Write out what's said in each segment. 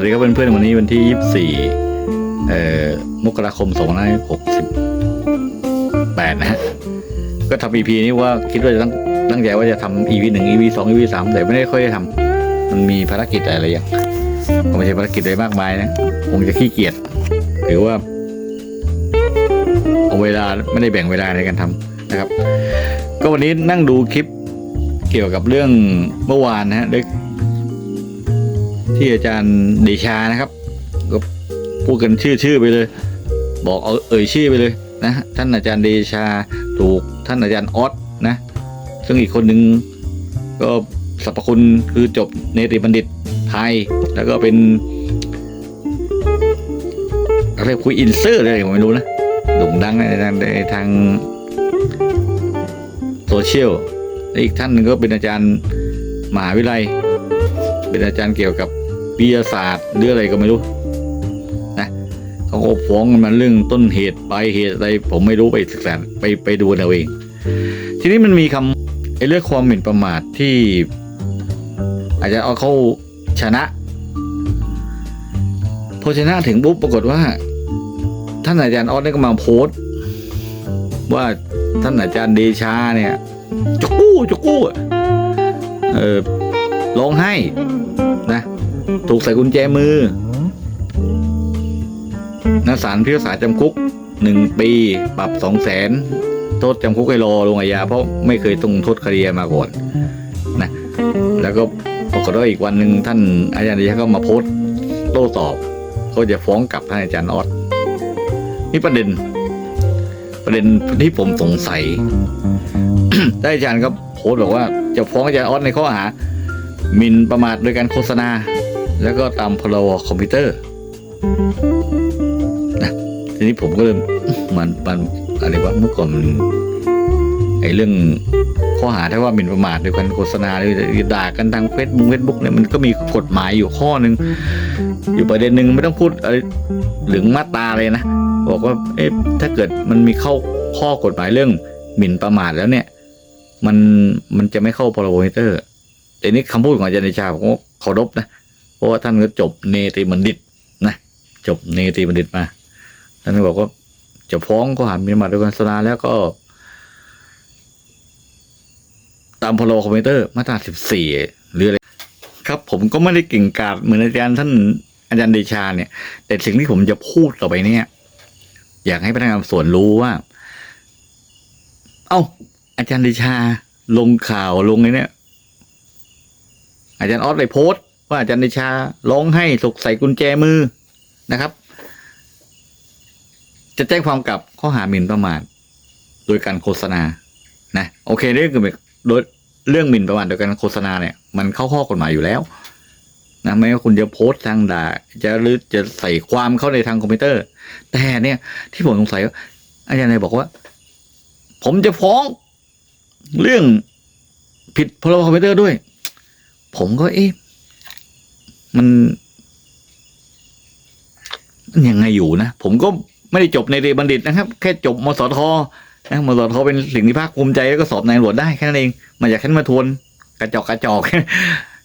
วัสดีครับเพื่อนๆวันนี้วันที่ 24เอ่อมกราคม2568 นะฮะ ก็ทำ EP นี้ว่าคิดว่าจะตั้งตั้งใจว่าจะทำ EP 1 EP 2 EP 3แต่ไม่ได้ค่อยได้ทำมันมีภารกิจอะไรอย่างก็ไม่ใช่ภารกิจอะไรมากมายนะคงจะขี้เกียจหรือว่าเอาเวลาไม่ได้แบ่งเวลาในการทำนะครับ ก็วันนี้นั่งดูคลิปเกี่ยวกับเรื่องเมื่อวานนะฮะได้ ที่อาจารย์เดชานะครับ ก็พูดกันชื่อชื่อไปเลย บอกเอาเอ่ยชื่อไปเลยนะท่านอาจารย์เดชาถูกท่านอาจารย์ออสนะ ซึ่งอีกคนหนึ่งก็สรรพคุณคือจบเนติบัณฑิตไทย แล้วก็เป็นอะไรคุยอินเซอร์อะไรผมไม่รู้นะโด่งดังในทางในทางโซเชียลและอีกท่านหนึ่งก็เป็นอาจารย์มหาวิทยาลัย เป็นอาจารย์เกี่ยวกับ วิทยาศาสตร์หรืออะไรก็ไม่รู้นะเขาก็ฟ้องกันมาเรื่องต้นเหตุปลายเหตุอะไรผมไม่รู้ไปศึกษาไปไปดูเอาเอง ทีนี้มันมีคำไอ้เรื่องความหมิ่นประมาทที่ อาจจะเอาเข้าชนะพอชนะถึงปุ๊บปรากฏว่า ท่านอาจารย์ออสได้ก็มาโพสต์ ว่าท่านอาจารย์เดชาเนี่ยจะกู้จะกู้เออร้องไห้นะ ถูกใส่กุญแจมือนักสารพิพากษาจำคุกหนึ่งปี ปรับสองแสนโทษจำคุกให้รอลงอาญาเพราะไม่เคยต้องโทษคดีมาก่อนนะแล้วก็ปรากฏว่าอีกวันหนึ่งท่านอาจารย์เดชาก็มาโพสต์โต้ตอบ ก็จะฟ้องกลับท่านอาจารย์ออสนี่ประเด็น ประเด็นที่ผมสงสัยได้อาจารย์ก็โพสต์บอกว่าจะฟ้องอาจารย์ออสในข้อหาหมิ่นประมาทโดยการโฆษณา แล้วก็ตามพรบคอมพิวเตอร์นะทีนี้ผมก็เลยมันมันอะไรวะเมื่อก่อนมันไอ้เรื่องข้อหาถ้าว่าหมิ่นประมาทโดยการโฆษณาหรือด่ากันทางเฟซบุ๊กเฟซบุ๊กเนี่ยมันก็มีกฎหมายอยู่ข้อหนึ่งอยู่ประเด็นหนึ่งไม่ต้องพูดอะไรหรือมาตราเลยนะบอกว่าเอ๊ะถ้าเกิดมันมีเข้าข้อกฎหมายเรื่องหมิ่นประมาทแล้วเนี่ย มันมันจะไม่เข้าพรบคอมพิวเตอร์แต่นี่คำพูดของอาจารย์เดชาผมก็เคารพนะ เพราะว่าท่านก็จบเนติบัณฑิตนะจบเนติบัณฑิตมาท่านก็บอกว่าจะฟ้องข้อหาหมิ่นประมาทโดยการโฆษณาแล้วก็ ตามพรบคอมพิวเตอร์มาตราสิบสี่หรืออะไรครับ ผมก็ไม่ได้เก่งกาจเหมือนอาจารย์ท่านอาจารย์เดชาเนี่ย แต่สิ่งที่ผมจะพูดต่อไปเนี่ย อยากให้พนักงานสอบสวนรู้ว่า เอ้า อาจารย์เดชาลงข่าวลงไอ้เนี่ยอาจารย์ออสเลยโพสต์ ว่าอาจารย์เดชาร้องให้สุกใส่กุญแจมือนะครับ จะแจ้งความกับข้อหาหมิ่นประมาทโดยการโฆษณานะโอเคเรื่องโดยเรื่องหมิ่นประมาทโดยการโฆษณาเนี่ย มันเข้าข้อกฎหมายอยู่แล้วนะไม่ว่าคุณจะโพสต์ทางด่า จะหรือจะใส่ความเข้าในทางคอมพิวเตอร์ แต่เนี่ย ที่ผมสงสัยว่าอาจารย์นายบอกว่า ผมจะฟ้องเรื่องผิดพรบคอมพิวเตอร์ด้วย ผมก็เอ๊ะ มันมันยังไงอยู่นะ ผมก็ไม่ได้จบในเรียนบัณฑิตนะครับ แค่จบมสทนะมสทเป็นสิ่งที่ภาคภูมิใจแล้วก็สอบนายตำรวจได้แค่นั้นเอง มาจากชั้นมาทวนกระจอกกระจอก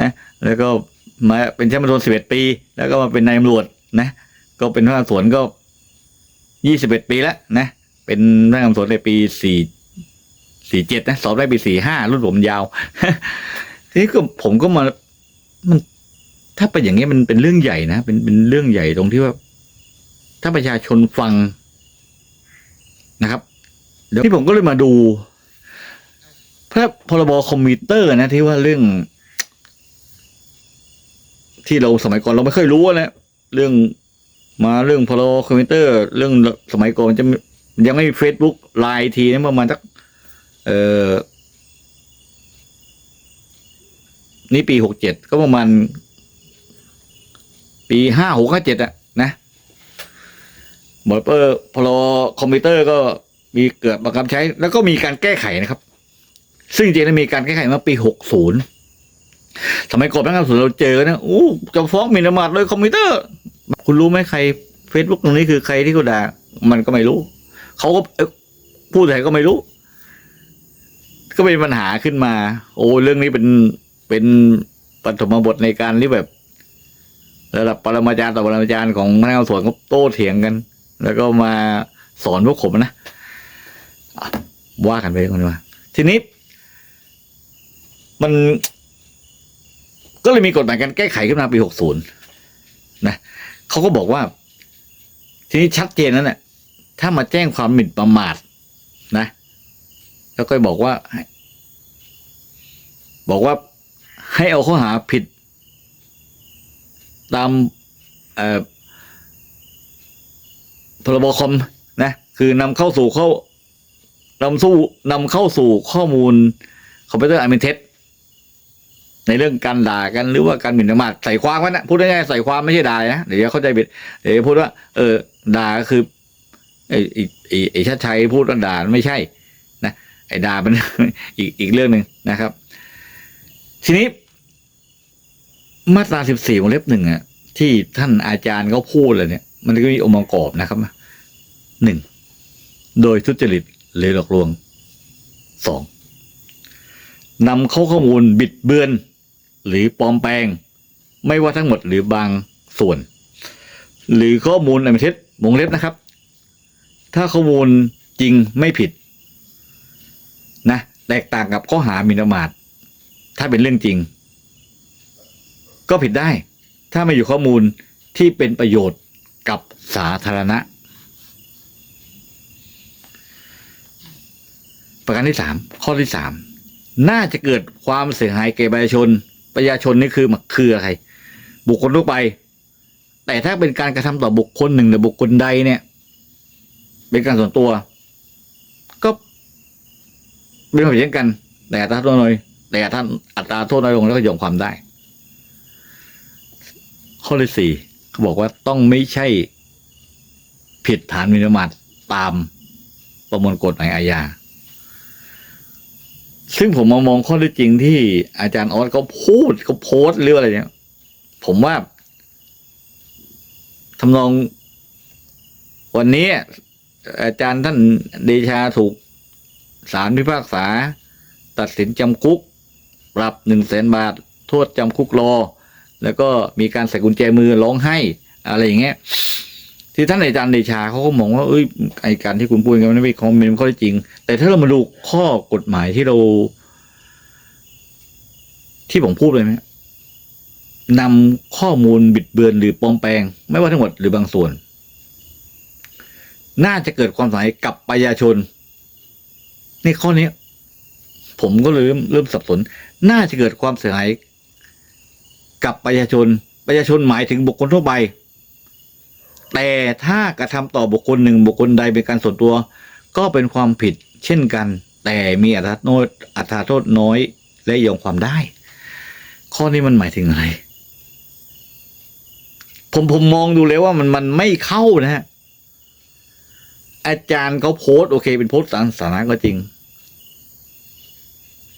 นะแล้วก็มาเป็นชั้นมาทวนสิบเอ็ดปี แล้วก็มาเป็นนายตำรวจนะ ก็เป็นพนักงานสวนก็ยี่สิบเอ็ดปีแล้วนะ เป็นพนักงานสวนในปีสี่สี่เจ็ดนะสอบได้ปีสี่ห้ารุ่นผมยาวทีนี้ก็ผมก็มามัน ถ้าเป็นอย่างนี้มันเป็นเรื่องใหญ่นะเป็นเป็นเรื่องใหญ่ตรงที่ว่า ถ้าประชาชนฟังนะครับเดี๋ยวที่ผมก็เลยมาดูพระพรบคอมพิวเตอร์นะที่ว่าเรื่อง ที่เราสมัยก่อนเราไม่เคยรู้นะเรื่องมาเรื่องพรบคอมพิวเตอร์ เรื่องสมัยก่อนจะยังไม่มีเฟซบุ๊กไลน์ทีนะประมาณสักเออนี่ปีหกเจ็ดก็ประมาณ ปีห้าหกห้าเจ็ดอะนะบอร์ดเปอร์พรคอมพิวเตอร์ก็มีเกิดบังคับใช้ แล้วก็มีการแก้ไขนะครับ ซึ่งจริงๆมีการแก้ไขมาปีหกศูนย์สมัยก่อนพนักงานสอบเราเจอนะอู้จะฟ้องหมิ่นประมาทโดยคอมพิวเตอร์ คุณรู้ไหมใครเฟซบุ๊กตรงนี้คือใครที่เขาด่ามันก็ไม่รู้เขาก็เอ้ยพูดอะไรก็ไม่รู้ ก็เป็นปัญหาขึ้นมา โอ้เรื่องนี้เป็นเป็นปฐมบทในการที่แบบ ระดับปรมาจารย์ต่อปรมาจารย์ของพนักงานสอบสวนก็โต้เถียงกัน แล้วก็มาสอนพวกผมนะอะว่ากันไปคนว่าทีนี้ มัน ก็เลยมีกฎหมายการแก้ไขขึ้นมาปีหกศูนย์นะเขาก็บอกว่า ทีนี้ชัดเจนนั้นแหละถ้ามาแจ้งความหมิ่นประมาทนะ แล้วก็บอกว่า บอกว่าให้เอาข้อหาผิด ตามเอ่อพรบคอมนะคือนำเข้าสู่เข้านำสู้นำเข้าสู่ข้อมูลคอมพิวเตอร์อันเป็นเท็จในเรื่องการด่ากันหรือว่าการหมิ่นประมาทใส่ความกันนะพูดง่ายๆใส่ความไม่ใช่ด่านะเดี๋ยวเข้าใจผิดเดี๋ยวพูดว่า เออ ด่าก็คือไอ้ไอ้ไอ้ไอ้ชาติชัยพูดว่าด่าไม่ใช่ นะไอ้ด่ามันอีกอีกเรื่องหนึ่งนะครับ ทีนี้ มาตราสิบสี่วงเล็บหนึ่งอะที่ท่านอาจารย์เขาพูดเลยเนี่ย มันก็มีองค์ประกอบนะครับหนึ่งโดยทุจริตหรือหลอกลวงสองนำเข้าข้อมูลบิดเบือน หรือปลอมแปลง ไม่ว่าทั้งหมดหรือบางส่วน หรือข้อมูลอันเป็นเท็จวงเล็บนะครับ ถ้าข้อมูลจริงไม่ผิด นะ แตกต่างกับข้อหามินประมาทถ้าเป็นเรื่องจริง ก็ผิดได้ ถ้าไม่อยู่ข้อมูลที่เป็นประโยชน์กับสาธารณะ ประการที่สามข้อที่สามน่าจะเกิดความเสียหายแก่ประชาชน ประชาชนนี่คือมันคืออะไรบุคคลทั่วไป แต่ถ้าเป็นการกระทำต่อบุคคลหนึ่งหรือบุคคลใดเนี่ย เป็นการส่วนตัว ก็เป็นความเช่นกัน แต่อัตราโทษน้อยแต่ท่าอัตราโทษน้อยลงแล้วก็ยอมความได้ ข้อที่สี่เขาบอกว่าต้องไม่ใช่ผิดฐานมินมาทตามประมวลกฎหมายอาญา ซึ่งผมมามองข้อที่จริงที่อาจารย์ออสเขาพูดเขาโพสต์หรืออะไรเนี่ย ผมว่าทำนองวันนี้อาจารย์ท่านเดชาถูกศาลพิพากษา ตัดสินจำคุก ปรับหนึ่งแสนบาท โทษจำคุกรอ แล้วก็มีการใส่กุญแจมือร้องไห้อะไรอย่างเงี้ยที่ท่านอาจารย์เดชาเขาก็มองว่าเอ้ยไอการที่คุณพูดกันไม่เป็นข้อเป็นข้อเท็จริง แต่ถ้าเรามาดูข้อกฎหมายที่เรา ที่ผมพูดเลยไหมนำข้อมูลบิดเบือนหรือปลอมแปลง ไม่ว่าทั้งหมดหรือบางส่วน น่าจะเกิดความเสียหายกับประชาชน ในข้อนี้ ผมก็เริ่มเริ่มสับสน น่าจะเกิดความเสียหาย กับประชาชน ประชาชนหมายถึงบุคคลทั่วไป แต่ถ้ากระทำต่อบุคคลหนึ่งบุคคลใดเป็นการส่วนตัว ก็เป็นความผิดเช่นกัน แต่มีอัตราโทษอัตราโทษน้อยและยอมความได้ ข้อนี้มันหมายถึงอะไร ผมผมมองดูแล้วว่ามันมันไม่เข้านะฮะอาจารย์เขาโพสต์โอเค เป็นโพสต์สาธาระก็จริง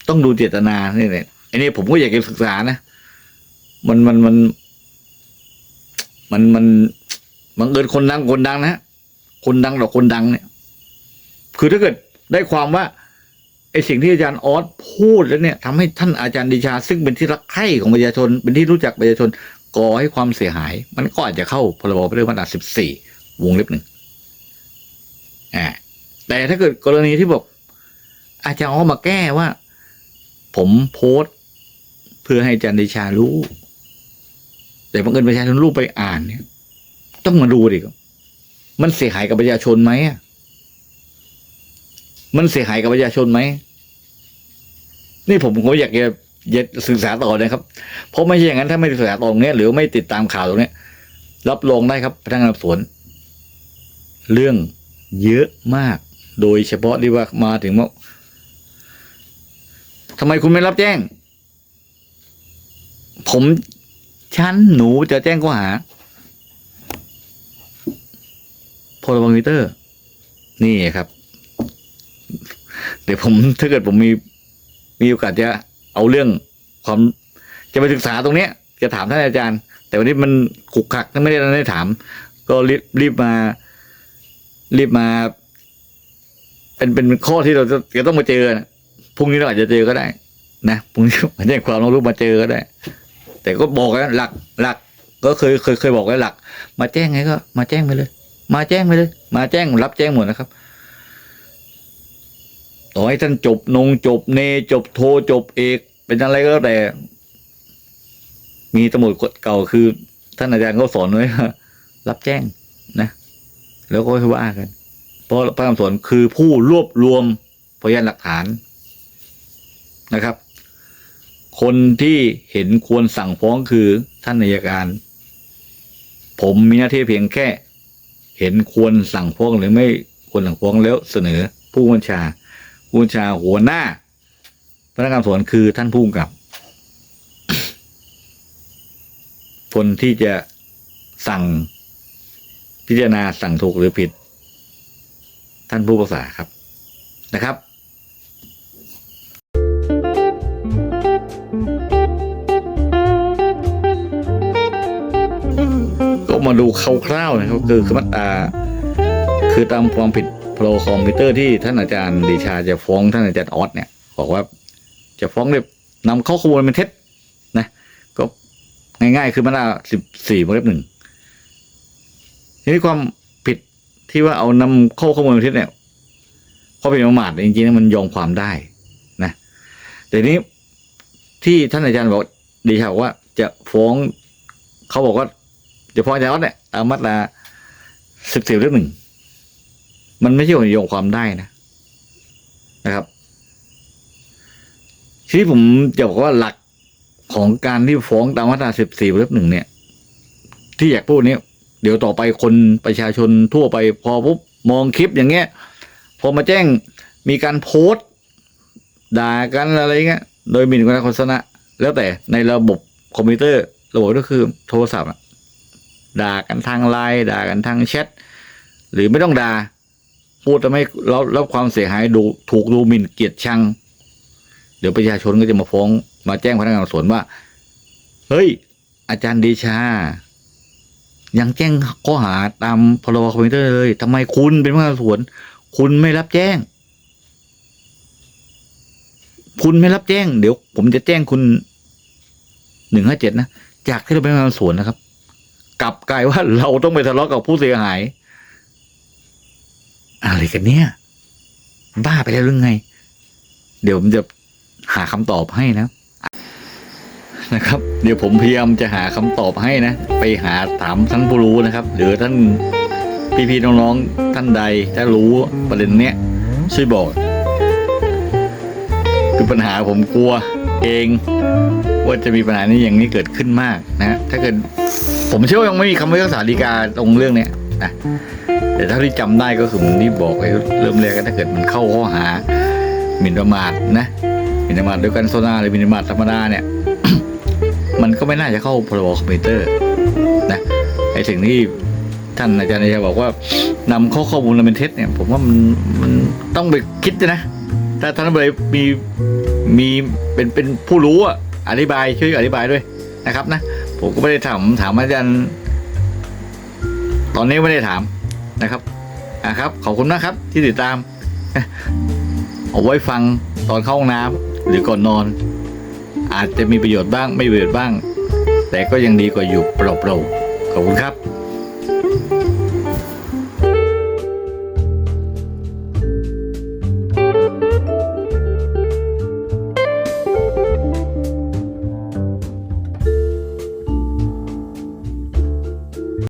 ต้องดูเจตนาเนี่ยเนี่ยอันนี้ผมก็อยากจะศึกษานะ มันมันมัน มันมันบังเอิญคนดังคนดังนะคนดังต่อคนดังเนี่ย คือถ้าเกิดได้ความว่าไอสิ่งที่อาจารย์ออสพูดแล้วเนี่ยทำให้ท่านอาจารย์ดิชา ซึ่งเป็นที่รักใคร่ของประชาชน เป็นที่รู้จักประชาชนก่อให้ความเสียหาย มันก็อาจจะเข้าพรบเรื่องมาตราสิบสี่วงเล็บหนึ่งอ่าแต่ถ้าเกิดกรณีที่บอกอาจารย์ออสมาแก้ว่า ผมโพสต์ เพื่อให้อาจารย์ดิชารู้ แต่บังเอิญประชาชนรู้ไปอ่านเนี่ย ต้องมาดูดิครับมันเสียหายกับประชาชนไหมอะมันเสียหายกับประชาชนไหมนี่ผมผมอยากจะจะศึกษาต่อนะครับ เพราะไม่ใช่อย่างนั้นถ้าไม่ศึกษาตรงนี้หรือไม่ติดตามข่าวตรงนี้รับรองได้ครับพนักงานสอบสวน เรื่องเยอะมาก โดยเฉพาะที่ว่ามาถึงว่าทำไมคุณไม่รับแจ้ง ผม ฉันหนูจะแจ้งข้อหาพลบมิเตอร์ นี่ครับ เดี๋ยวผมถ้าเกิดผมมีมีโอกาสจะเอาเรื่องความจะไปศึกษาตรงเนี้ย จะถามท่านอาจารย์ แต่วันนี้มันขุกขักไม่ได้ได้ถาม ก็รีบรีบมา รีบมา เป็นเป็นข้อที่เราจะจะต้องมาเจอนะพรุ่งนี้เราอาจจะเจอก็ได้ นะพรุ่งนี้มาแจ้งความเรารู้มาเจอก็ได้ แต่ก็บอกนะหลักหลัก ก็เคยเคยเคยบอกไว้หลัก มาแจ้งไงก็ มาแจ้งไปเลย มาแจ้งไปเลย มาแจ้งรับแจ้งหมดนะครับต่อให้ท่านจบนงจบเนจบโทจบเอก เป็นอะไรก็แล้วแต่ มีตำรวจเก่าคือ ท่านอาจารย์เขาสอนไว้รับแจ้งนะ แล้วก็ค่อยว่ากัน เพราะพระคำสอนคือผู้รวบรวมพยานหลักฐานนะครับ คนที่เห็นควรสั่งฟ้องคือท่านนายการ ผมมีหน้าที่เพียงแค่ เห็นควรสั่งฟ้องหรือไม่ควรสั่งฟ้องแล้วเสนอ ผู้บัญชาผู้บัญชาหัวหน้าพนักงานสวนคือท่านผู้กำกับ คนที่จะสั่งพิจารณาสั่งถูกหรือผิด ท่านผู้ประสาครับนะครับ ดูคร่าวๆนะครับคือคือมาตราคือตามความผิดโปรคอมพิวเตอร์ที่ท่านอาจารย์ดิชาจะฟ้องท่านอาจารย์ออสเนี่ยบอกว่าจะฟ้องเรียบนำเข้าข้อมูลเป็นเท็จนะ ก็ง่ายๆ คือมาตราสิบสี่วงเล็บหนึ่งทีนี้ความผิดที่ว่าเอานำเข้าข้อมูลเป็นเท็จเนี่ยข้อผิดประมาทจริงๆมันยอมความได้นะแต่นี้ที่ท่านอาจารย์บอกดิชาบอกว่าจะฟ้องเขาบอกว่า จะฟ้องอาจารย์ออสเนี่ยตามมาตราสิบสี่เรื่องหนึ่งมันไม่ใช่โยงความได้นะนะครับ ทีนี้ผมจะบอกว่าหลักของการที่ฟ้องตามมาตราสิบสี่เรื่องหนึ่งเนี่ย ที่อยากพูดเนี้ยเดี๋ยวต่อไปคนประชาชนทั่วไปพอปุ๊บมองคลิปอย่างเงี้ย พอมาแจ้งมีการโพสต์ด่ากันอะไรเงี้ย โดยหมิ่นการโฆษณะแล้วแต่ในระบบคอมพิวเตอร์ระบบก็คือโทรศัพท์อะ ด่ากันทางไลน์ด่ากันทางแชทหรือไม่ต้องด่าพูดทำให้เรารับความเสียหายดูถูกดูหมิ่นเกลียดชัง เดี๋ยวประชาชนก็จะมาฟ้องมาแจ้งพนักงานสอบสวนว่า เฮ้ย อาจารย์เดชา ยังแจ้งข้อหาตามพรบคอมพิวเตอร์เลยทำไมคุณเป็นพนักงานสอบสวน คุณไม่รับแจ้ง คุณไม่รับแจ้ง เดี๋ยว ผมจะแจ้งคุณหนึ่งห้าเจ็ดนะ จากที่เราเป็นพนักงานสอบสวนนะครับ กลับกลายว่าเราต้องไปทะเลาะกับผู้เสียหาย อะไรกันเนี่ย บ้าไปแล้วหรือไง เดี๋ยวผมจะหาคำตอบให้นะนะครับ เดี๋ยวผมพยายามจะหาคำตอบให้นะ ไปหาถามท่านผู้รู้นะครับ หรือท่านพี่ๆน้องๆท่านใดถ้ารู้ประเด็นเนี้ยช่วยบอกคือปัญหาผมกลัวเอง ว่าจะมีปัญหานี้อย่างนี้เกิดขึ้นมากนะ ถ้าเกิด ผมเชื่อว่ายังไม่มีคำพิพากษาฎีกาตรงเรื่องเนี้ยนะแต่ถ้าที่จำได้ก็คือผมที่บอกไปเริ่มแรกก็ถ้าเกิดมันเข้าข้อหาหมิ่นประมาทนะหมิ่นประมาทด้วยกันโซนาหรือหมิ่นประมาทธรรมดาเนี่ย มันก็ไม่น่าจะเข้าพรบคอมพิวเตอร์นะไอ้สิ่งที่ท่านอาจารย์นายบอกว่านำข้อข้อมูลมาเป็นเท็จเนี่ย ผมว่ามันมันต้องไปคิดนะถ้าท่านอะไรมีมีเป็นเป็นผู้รู้อะอธิบายช่วยอธิบายด้วยนะครับนะ ผมก็ไม่ได้ถามถามอาจารย์ตอนนี้ไม่ได้ถามนะครับอะครับขอบคุณนะครับที่ติดตาม เอาไว้ฟังตอนเข้าห้องน้ำหรือก่อนนอน อาจจะมีประโยชน์บ้างไม่ประโยชน์บ้าง แต่ก็ยังดีกว่าอยู่เปล่าๆขอบคุณครับ